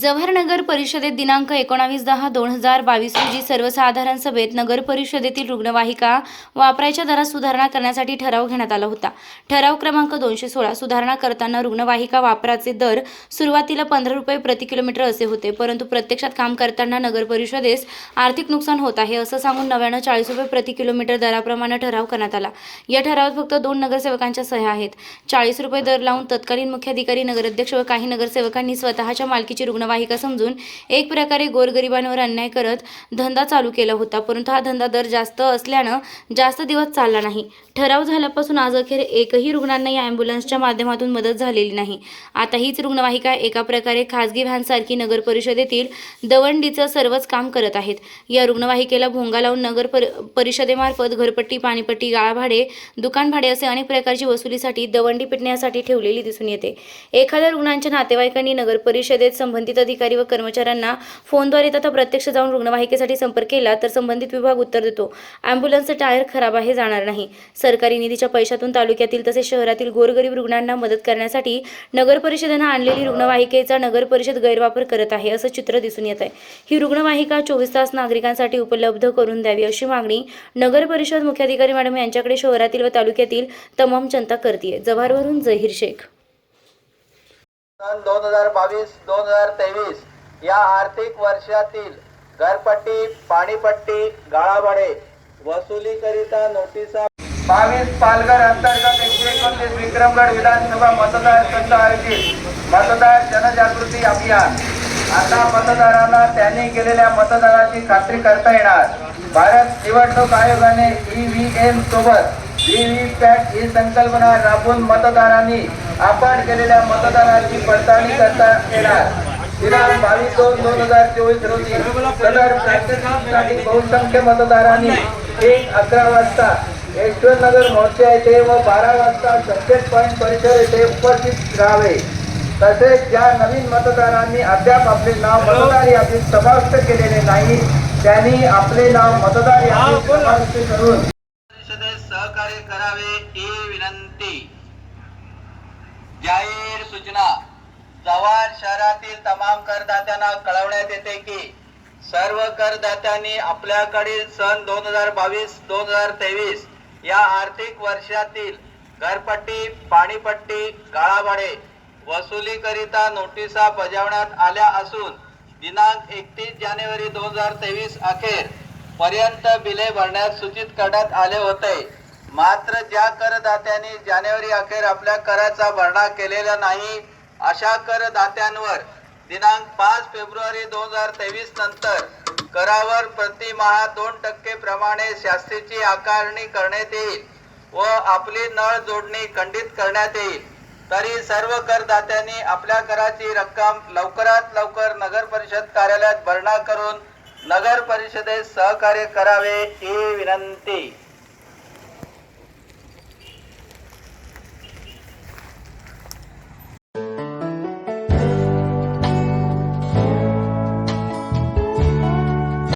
जव्हार नगर परिषदेत दिनांक एकोणावीस दहा दोन हजार बावीस रोजी सर्वसाधारण सभेत नगर परिषदेतील रुग्णवाहिका वापरायच्या दरात सुधारणा करण्यासाठी ठराव घेण्यात आला होता. ठराव क्रमांक दोनशे सोळा सुधारणा करताना रुग्णवाहिका वापराचे दर सुरुवातीला पंधरा रुपये प्रति किलोमीटर असे होते परंतु प्रत्यक्षात काम करताना नगर परिषदेस आर्थिक नुकसान होत आहे असं सांगून नव्यानं चाळीस रुपये प्रति किलोमीटर दराप्रमाणे ठराव करण्यात आला. या ठरावात फक्त दोन नगरसेवकांच्या सह्या आहेत. चाळीस रुपये दर लावून तत्कालीन मुख्याधिकारी नगराध्यक्ष व काही नगरसेवकांनी स्वतःच्या मालकीची रुग्ण रुग्णवाहिका समजून एक प्रकारे गोरगरिबांवर अन्याय करत धंदा चालू केला होता. परंतु हा धंदा दर जास्त असल्यानं जास्त दिवस चालला नाही. ठराव झाल्यापासून आज अखेर एकही रुग्णांना या ॲम्ब्युलन्सच्या माध्यमातून मदत झालेली नाही. आता हीच रुग्णवाहिका एका प्रकारे खाजगी व्हॅनसारखी नगर परिषदेतील दवंडीचं सर्वच काम करत आहेत. या रुग्णवाहिकेला भोंगा लावून नगर पर परिषदेमार्फत घरपट्टी पाणीपट्टी गाळाभाडे दुकान भाडे असे अनेक प्रकारची वसुलीसाठी दवंडी पिटण्यासाठी ठेवलेली दिसून येते. एखाद्या रुग्णांच्या नातेवाईकांनी नगर परिषदेत संबंधित अधिकारी व कर्मचाऱ्यांना फोनद्वारे तथा प्रत्यक्ष जाऊन रुग्णवाहिकेसाठी संपर्क केला तर संबंधित विभाग उत्तर देतो. ॲम्ब्युलन्सचं टायर खराब आहे जाणार नाही. सरकारी निधीच्या पैशातून तालुक्यातील तसेच शहरातील गोरगरीब रुग्णांना मदत करण्यासाठी नगर परिषदेनं आणलेली रुग्णवाहिकेचा नगर परिषद गैरवापर करत आहे असं चित्र दिसून येत आहे ही रुग्णवाहिका चोवीस तास नागरिकांसाठी उपलब्ध करून द्यावी अशी मागणी नगर परिषद मुख्याधिकारी मॅडम यांच्याकडे शहरातील व तालुक्यातील तमाम जनता करते जव्हारवरून जहीर शेख. सन दोन हजार बावीस दोन हजार तेवीस या आर्थिक वर्षातील घरपट्टी पाणीपट्टी गाळाभाडे वसुलीकरिता नोटिसा बावीस पालघर अंतर्गत एकशे एकोणतीस विक्रमगड विधानसभा मतदारसंघ आयोजित मतदार जनजागृती अभियान. आता मतदारांना त्यांनी केलेल्या मतदानाची खात्री करता येणार. भारत निवडणूक आयोगाने ई व्ही एम सोबत व्हीव्हीपॅट ही संकल्पना राबवून मतदारांनी आपण केलेल्या मतदारांची पडताळणी करता येणार. दिनांक बावीस दोन दोन हजार चोवीस रोजी सदर प्रॅक्टिससाठी बहुसंख्य मतदारांनी एक अकरा वाजता यशवंतनगर मोर्चा येथे व बारा वाजता संकेत पॉईंट परिसर येथे उपस्थित राहावे. तसेच ज्या नवीन मतदारांनी अद्याप आपले नाव मतदार यादीत समाविष्ट केलेले नाही त्यांनी आपले नाव मतदार यादीत समाविष्ट करून ती विनंती. जाहीर सूचना. जव्हार शहरातील तमाम करदात्यांना कळवण्यात येते की सर्व करदात्यांनी आपल्याकडील सन दोन हजार बावीस दोन हजार तेवीस या आर्थिक वर्षातील घरपट्टी पाणीपट्टी काळाभाडे वसुलीकरिता नोटिसा बजावण्यात आल्या असून दिनांक एकतीस जानेवारी दोन हजार तेवीस अखेर पर्यंत बिले भरण्यास सूचित करण्यात आले होते. मात्र ज्या करदात्यांनी जानेवारी अखेर आपल्या कराचा भरणा केलेला नाही अशा करदात्यांवर दिनांक पाच फेब्रुवारी दोन हजार तेवीस नंतर करावर प्रतिमाहा दोन टक्के प्रमाणे शास्तीची आकारणी करण्यात येईल व आपली नळ जोडणी खंडित करण्यात येईल. तरी सर्व करदात्यांनी आपल्या कराची रक्कम लवकरात लवकर नगर परिषद कार्यालयात भरणा करून नगर परिषदेत सहकार्य करावे ही विनंती.